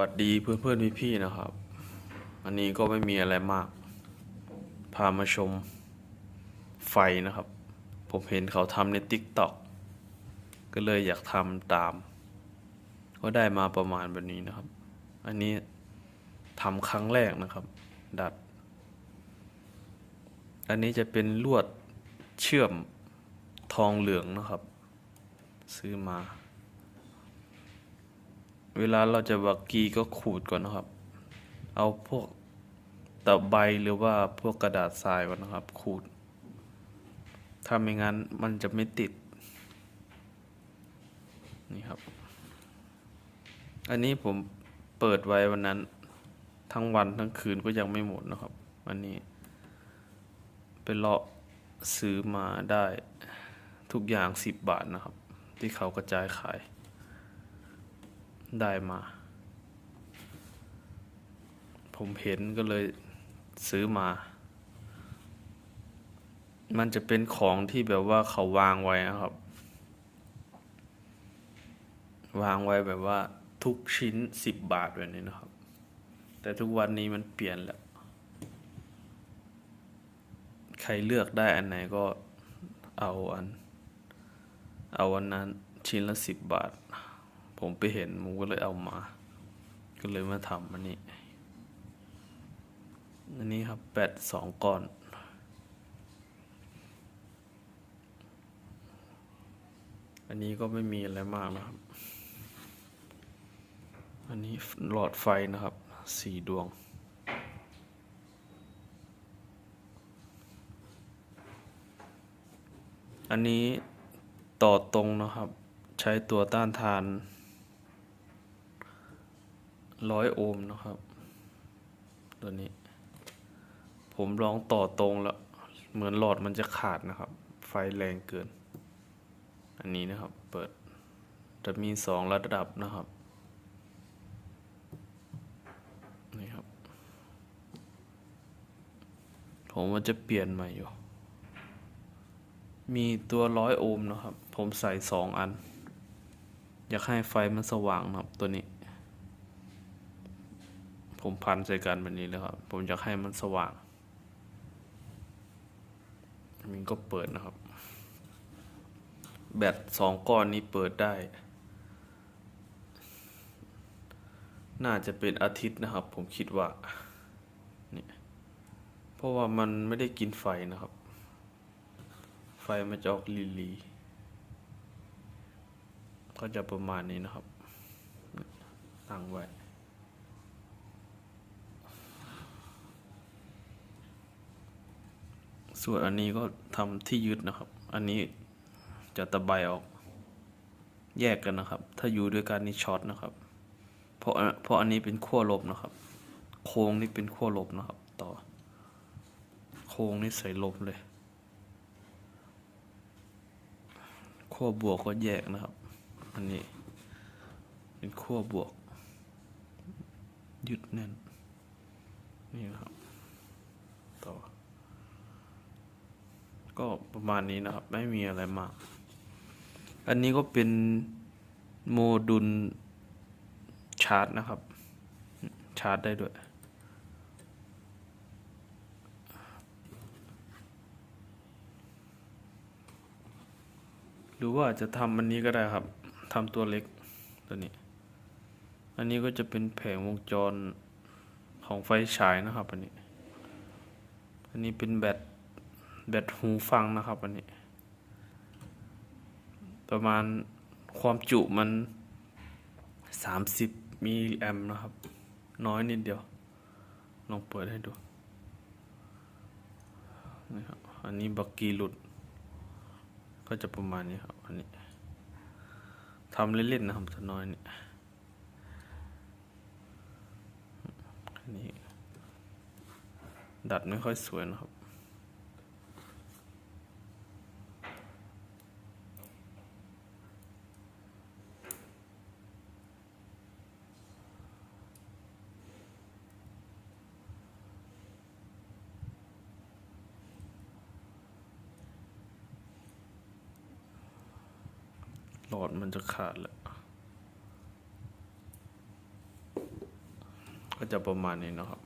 วัสดีเพื่อนเพื่อนพี่พี่ๆนะครับ อันนี้ก็ไม่มีอะไรมาก พามาชมไฟนะครับ ผมเห็นเขาทำใน t ิ k t o k ก็เลยอยากทำตาม ก็ได้มาประมาณแบบนี้นะครับ อันนี้ทำครั้งแรกนะครับ ดัด อันนี้จะเป็นลวดเชื่อมทองเหลืองนะครับ ซื้อมา เวลาเราจะบักกีก็ขูดก่อนนะครับ เอาพวกตะไบหรือว่าพวกกระดาษทรายก่อนนะครับ ขูด ถ้าไม่งั้นมันจะไม่ติด นี่ครับ อันนี้ผมเปิดไว้วันนั้น ทั้งวันทั้งคืนก็ยังไม่หมดนะครับ อันนี้ เป็นเลาะซื้อมาได้ทุกอย่างสิบบาทนะครับ ที่เขากระจายขาย ได้มา ผมเห็นก็เลยซื้อมา มันจะเป็นของที่แบบว่าเขาวางไว้นะครับ วางไว้แบบว่าทุกชิ้นสิบบาทแบบนี้นะครับ แต่ทุกวันนี้มันเปลี่ยนแล้ว ใครเลือกได้อันไหนก็เอาอัน เอาอันนั้นชิ้นละสิบบาท ผมไปเห็นผมก็เลยเอามา ก็เลยมาทำอันนี้ อันนี้ครับแปดสองก้อนอันนี้ก็ไม่มีอะไรมากนะครับ อันนี้หลอดไฟนะครับ สี่ดวง อันนี้ต่อตรงนะครับ ใช้ตัวต้านทาน ร้อยโอห์มนะครับ ตัวนี้ ผมลองต่อตรงแล้ว เหมือนหลอดมันจะขาดนะครับ ไฟแรงเกิน อันนี้นะครับ เปิด จะมีสองระดับนะครับนี่ครับ ผมว่าจะเปลี่ยนใหม่อยู่ มีตัวร้อยโอห์มนะครับ ผมใส่สองอัน อยากให้ไฟมันสว่างนะครับตัวนี้ ผมพันใส่กันแบบนี้เลยครับ ผมอยากให้มันสว่างมันก็เปิดนะครับ แบตสองก้อนนี้เปิดได้ น่าจะเป็นอาทิตย์นะครับ ผมคิดว่านี่เพราะว่ามันไม่ได้กินไฟนะครับ ไฟมันจะออกลีลีก็จะประมาณนี้นะครับ ตั้งไว้ ส่วนอันนี้ก็ทำที่ยึดนะครับ อันนี้จะตะไบออก แยกกันนะครับ ถ้าอยู่ด้วยกันนี่ช็อตนะครับ เพราะเพราะอันนี้เป็นขั้วลบนะครับ โค้งนี่เป็นขั้วลบนะครับ ต่อ โค้งนี่ใส่ลบเลย ขั้วบวกก็แยกนะครับ อันนี้ เป็นขั้วบวก ยึดแน่น นี่นะครับ ต่อ ก็ประมาณนี้นะครับ ไม่มีอะไรมาก อันนี้ก็เป็นโมดูลชาร์จนะครับ ชาร์จได้ด้วย หรือว่าจะทำอันนี้ก็ได้ครับทำตัวเล็กตัวนี้ อันนี้ก็จะเป็นแผงวงจรของไฟฉายนะครับอันนี้ อันนี้เป็นแบต แบตหูฟังนะครับอันนี้ ประมาณความจุมันสามสิบมิลลิแอมนะครับ น้อยนิดเดียว ลองเปิดให้ดูนี่ครับอันนี้บักกี้หลุด ก็จะประมาณนี้ครับอันนี้ทำเล่นๆนะครับจะน้อยนี่อันนี้ ดัดไม่ค่อยสวยนะครับ อดมันจะขาดแหละก็จะประมาณนี้นะครับ